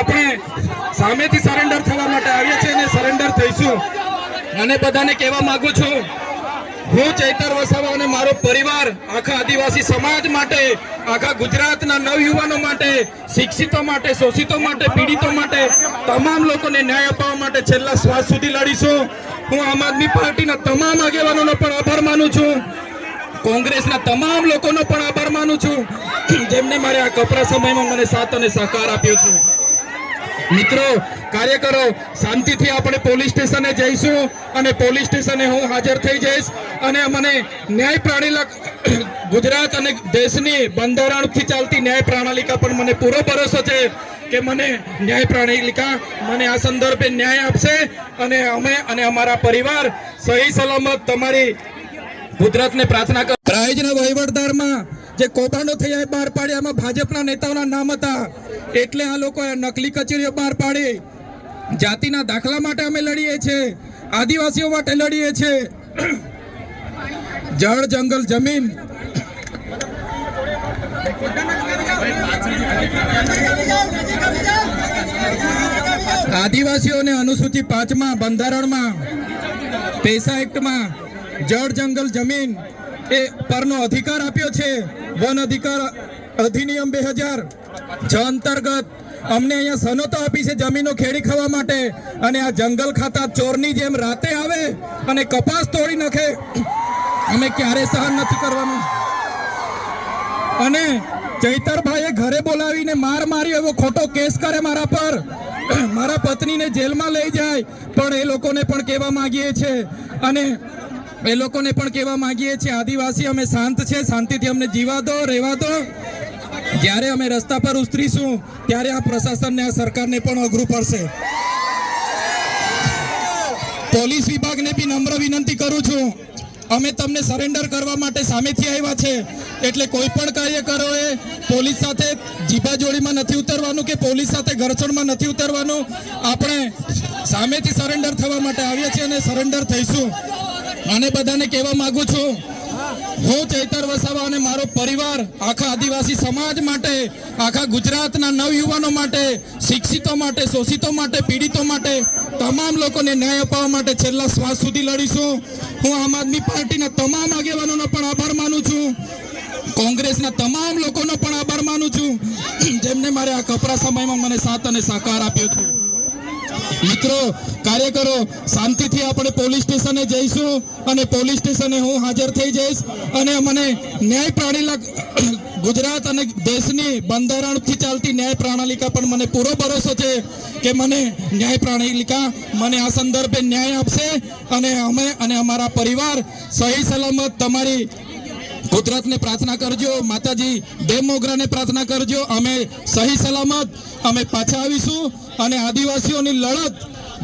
આપણે સામેથી સરેન્ડર થવા માટે આવીએ છીએ અને સરેન્ડર થઈશું. અને બધાને કહેવા માંગુ છું, હું ચૈતર વસાવા અને મારો પરિવાર, આખા આદિવાસી સમાજ માટે, આખા ગુજરાતના નવયુવાનો માટે, શિક્ષિતો માટે, શોષિતો માટે, પીડિતો માટે, તમામ લોકોને ન્યાય અપાવવા માટે છેલ્લા શ્વાસ સુધી લડીશું. હું આમ આદમી પાર્ટીના તમામ આગેવાનોનો પણ આભાર માનું છું. કોંગ્રેસના તમામ લોકોનો પણ આભાર માનું છું. જેમને મારે આ કપરા સમયમાં મને સાથ અને સહકાર આપ્યો છે. મિત્રો, કાર્યકરો, શાંતિથી આપણે પોલીસ સ્ટેશને જઈશું અને પોલીસ સ્ટેશને હું હાજર થઈ જઈશ અને મને ન્યાય પ્રણાલિકા ગુજરાત અને દેશની બંધારણથી ચાલતી ન્યાય પ્રણાલિકા પર મને પૂરો ભરોસો છે કે મને ન્યાય પ્રણાલિકા મને આ સંદર્ભે ન્યાય આપશે અને અમે અને અમારા પરિવાર સહી સલામત તમારી ગુજરાતને પ્રાર્થના કર પ્રાઇજના વહીવટદારમાં જે કૌભાંડો થયા એ બહાર પાડ્યા એમાં ભાજપના નેતાઓના નામ હતા. એટલે આ લોકોએ નકલી કચેરીઓ બહાર પાડી. જાતિના દાખલા માટે અમે લડીએ છીએ, આદિવાસીઓ માટે લડીએ છીએ. જળ, જંગલ, જમીન. આદિવાસીઓને અનુસૂચિ પાંચમાં, બંધારણમાં, પેસા એક્ટમાં, જળ, જંગલ, જમીન. એ પરનો અધિકાર આપ્યો છે. વન અધિકાર અધિનિયમ બે હજાર છ અંતર્ગત અમને અહીંયા સનતો આપી છે જમીનો ખેડી ખાવા માટે. અને આ જંગલ ખાતા ચોરની જેમ રાતે આવે અને કપાસ તોડી નાખે. અમે ક્યારે સહન નથી કરવાનું. અને ચૈતરભાઈએ ઘરે બોલાવીને માર માર્યો એવો ખોટો કેસ કરે મારા પર. મારા પત્નીને જેલમાં લઈ જાય. પણ એ લોકોને પણ કહેવા માંગીએ છીએ. અને એ લોકોને પણ કહેવા માંગીએ છીએ, આદિવાસી અમે શાંત છે, શાંતિથી અમને જીવા દો, રહેવા દો. જ્યારે અમે રસ્તા પર ઉતરીશું, ત્યારે આ પ્રશાસનને, આ સરકારને પણ અઘરું પડશે. પોલીસ વિભાગને બી નમ્ર વિનંતી કરું છું. અમે તમને સરેન્ડર કરવા માટે સામેથી આવ્યા છે. એટલે કોઈ પણ કાર્યકરોએ પોલીસ સાથે જીબાજોડીમાં નથી ઉતરવાનું કે પોલીસ સાથે ઘર્ષણમાં નથી ઉતરવાનું. આપણે સામેથી સરેન્ડર થવા માટે આવ્યા છીએ અને સરેન્ડર થઈશું. અને બધાને કહેવા માંગુ છું. હું ચૈતર વસાવા અને મારો પરિવાર, આખા આદિવાસી સમાજ માટે, આખા ગુજરાતના નવયુવાનો માટે, શિક્ષિતો માટે, શોષિતો માટે, પીડિતો માટે, તમામ લોકોને ન્યાય અપાવવા માટે છેલ્લા શ્વાસ સુધી લડીશું. હું આમ આદમી પાર્ટીના તમામ આગેવાનોનો પણ આભાર માનું છું. કોંગ્રેસના તમામ લોકોનો પણ આભાર માનું છું. જેમને મારે આ કપરા સમયમાં મને સાથ અને સહકાર આપ્યો છે. મિત્રો, કાર્યકરો, શાંતિથી આપણે પોલીસ સ્ટેશને જઈશું અને પોલીસ સ્ટેશને હું હાજર થઈ જઈશ અને મને ન્યાય પ્રણાલિકા ગુજરાત અને દેશની બંધારણથી ચાલતી ન્યાય પ્રણાલિકા પણ મને પૂરો ભરોસો છે કે મને ન્યાય પ્રણાલિકા મને આ સંદર્ભે ન્યાય આપશે અને અમે અને અમારા પરિવાર સહી સલામત તમારી કુદરતને પ્રાર્થના કરજો, માતાજી બે મોગરાને પ્રાર્થના કરજો. અમે સહી સલામત, અમે પાછા આવીશું અને આદિવાસીઓની લડત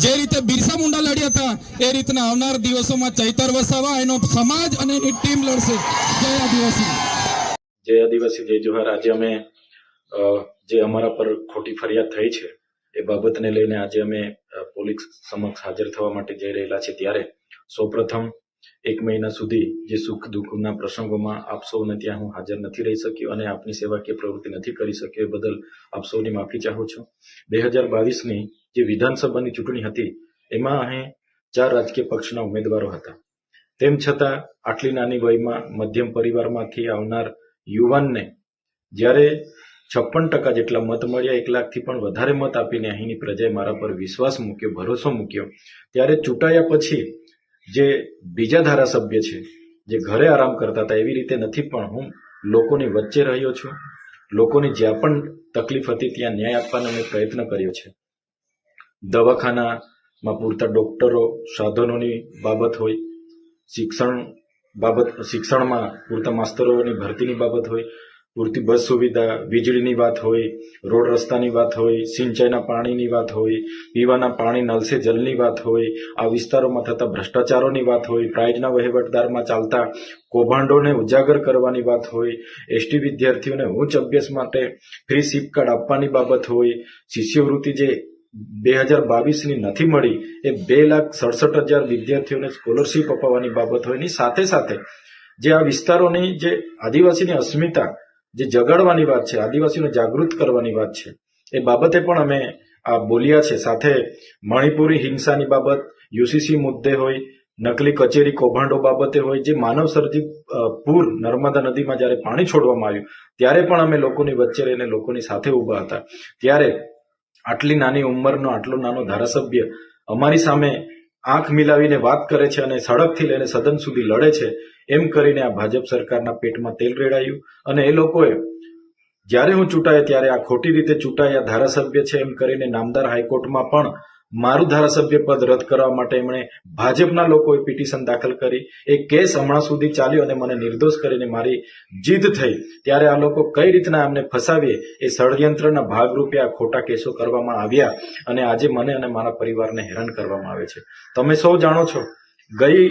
જે રીતે બિરસા મુંડા લડ્યા હતા, એ રીતના આવનાર દિવસોમાં ચૈતર વસાવા, એનો સમાજ અને એની ટીમ લડશે. જય આદિવાસી. જય આદિવાસી, જય જોહાર. આજે અમે જે અમારા પર ખોટી ફરિયાદ થઈ છે, એ બાબતને લઈને આજે અમે પોલીસ સમક્ષ હાજર થવા માટે જઈ રહેલા છે ત્યારે સૌપ્રથમ એક મહિના સુધી જે સુખ દુઃખના પ્રસંગોમાં આપ સૌને ત્યાં હું હાજર નથી રહી શક્યો અને આપની સેવા કે પ્રવૃત્તિ નથી કરી શક્યો એ બદલ આપ સૌની માફી ચાહું છું. બે હજાર બાવીસની જે વિધાનસભાની ચૂંટણી હતી, એમાં અહીં ચાર રાજકીય પક્ષના ઉમેદવારો હતા. તેમ છતાં, આટલી નાની વયમાં મધ્યમ પરિવારમાંથી આવનાર યુવાનને જ્યારે છપ્પન ટકા જેટલા મત મળ્યા, એક લાખથી પણ વધારે મત આપીને અહીંની પ્રજાએ મારા પર વિશ્વાસ મૂક્યો, ભરોસો મૂક્યો, ત્યારે ચૂંટાયા પછી જે બીજા ધારાસભ્ય છે, જે ઘરે આરામ કરતા હતા, એવી રીતે નથી, પણ હું લોકોની વચ્ચે રહ્યો છું. લોકોની જ્યાં પણ તકલીફ હતી, ત્યાં ન્યાય આપવાનો મેં પ્રયત્ન કર્યો છે. દવાખાનામાં પૂરતા ડોક્ટરો, સાધનોની બાબત હોય, શિક્ષણ બાબત, શિક્ષણમાં પૂરતા માસ્તરોની ભરતીની બાબત હોય પૂરતી બસ સુવિધા, વીજળીની વાત હોય, રોડ રસ્તાની વાત હોય, સિંચાઈના પાણીની વાત હોય, પીવાના પાણી, નલસે જલની વાત હોય, આ વિસ્તારોમાં થતા ભ્રષ્ટાચારોની વાત હોય, પ્રાઇઝના વહીવટદારમાં ચાલતા કૌભાંડોને ઉજાગર કરવાની વાત હોય, એસટી વિદ્યાર્થીઓને ઉચ્ચ અભ્યાસ માટે ફ્રી સીપ કાર્ડ આપવાની બાબત હોય, શિષ્યવૃત્તિ જે બે હજાર બાવીસની નથી મળી, એ બે લાખ સડસઠ હજાર વિદ્યાર્થીઓને સ્કોલરશીપ અપાવવાની બાબત હોય, એની સાથે સાથે જે આ વિસ્તારોની જે આદિવાસીની અસ્મિતા જે જગાડવાની વાત છે, આદિવાસીઓને જાગૃત કરવાની વાત છે, એ બાબતે પણ અમે આ બોલ્યા છે. સાથે મણિપુરી હિંસાની બાબત, યુસીસી મુદ્દે હોય, નકલી કચેરી કૌભાંડો બાબતે હોય, જે માનવ સર્જિત પૂર નર્મદા નદીમાં જ્યારે પાણી છોડવામાં આવ્યું, ત્યારે પણ અમે લોકોની વચ્ચે રહીને લોકોની સાથે ઊભા હતા. ત્યારે આટલી નાની ઉંમરનો, આટલો નાનો ધારાસભ્ય અમારી સામે આંખ મિલાવીને વાત કરે છે અને સડકથી લઈને સદન સુધી લડે છે. એમ કરીને આ ભાજપ સરકારના પેટમાં તેલ રેડાયું અને એ લોકોએ જ્યારે હું ચૂંટાયો ત્યારે આ ખોટી રીતે ચૂંટાયા ધારાસભ્ય છે એમ કરીને નામદાર હાઈકોર્ટમાં પણ મારું ધારાસભ્ય પદ રદ કરવા માટે એમણે ભાજપના લોકોએ પિટિશન દાખલ કરી. એ કેસ હમણાં સુધી ચાલ્યો અને મને નિર્દોષ કરીને મારી જીત થઈ. ત્યારે આ લોકો કઈ રીતના એમને ફસાવીએ એ ષડયંત્રના ભાગરૂપે આ ખોટા કેસો કરવામાં આવ્યા અને આજે મને અને મારા પરિવારને હેરાન કરવામાં આવે છે. તમે સૌ જાણો છો, ગઈ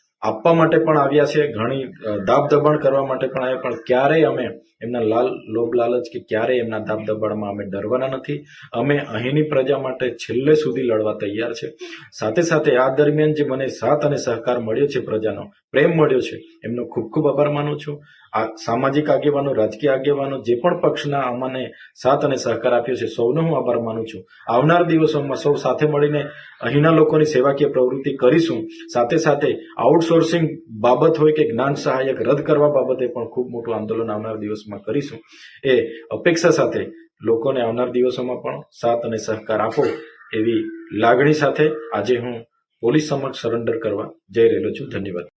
આપવા માટે પણ આવ્યા છે, ઘણી દાબ દબાણ કરવા માટે પણ આવ્યા, પણ ક્યારેય અમે એમના લાલ, લોભ લાલચ કે ક્યારેય એમના દાબ દબાણમાં અમે ડરવાના નથી. અમે અહીંની પ્રજા માટે છેલ્લે સુધી લડવા તૈયાર છે. સાથે સાથે આ દરમિયાન જે મને સાથ અને સહકાર મળ્યો છે પ્રજાનો, પ્રેમ મળ્યો છે, એમનો ખૂબ ખૂબ આભાર માનું છું. આ સામાજિક આગેવાનો, રાજકીય આગેવાનો જે પણ પક્ષના અમને સાથ અને સહકાર આપ્યો છે, સૌનો હું આભાર માનું છું. આવનાર દિવસોમાં સૌ સાથે મળીને અહીંના લોકોની સેવાકીય પ્રવૃત્તિ કરીશું. સાથે સાથે આઉટસોર્સિંગ બાબત હોય કે જ્ઞાન સહાયક રદ કરવા બાબતે પણ ખૂબ મોટું આંદોલન આવનાર દિવસમાં કરીશું. એ અપેક્ષા સાથે લોકોને આવનાર દિવસોમાં પણ સાથ અને સહકાર આપો એવી લાગણી સાથે આજે હું પોલીસ સમક્ષ સરેન્ડર કરવા જઈ રહેલો છું. ધન્યવાદ.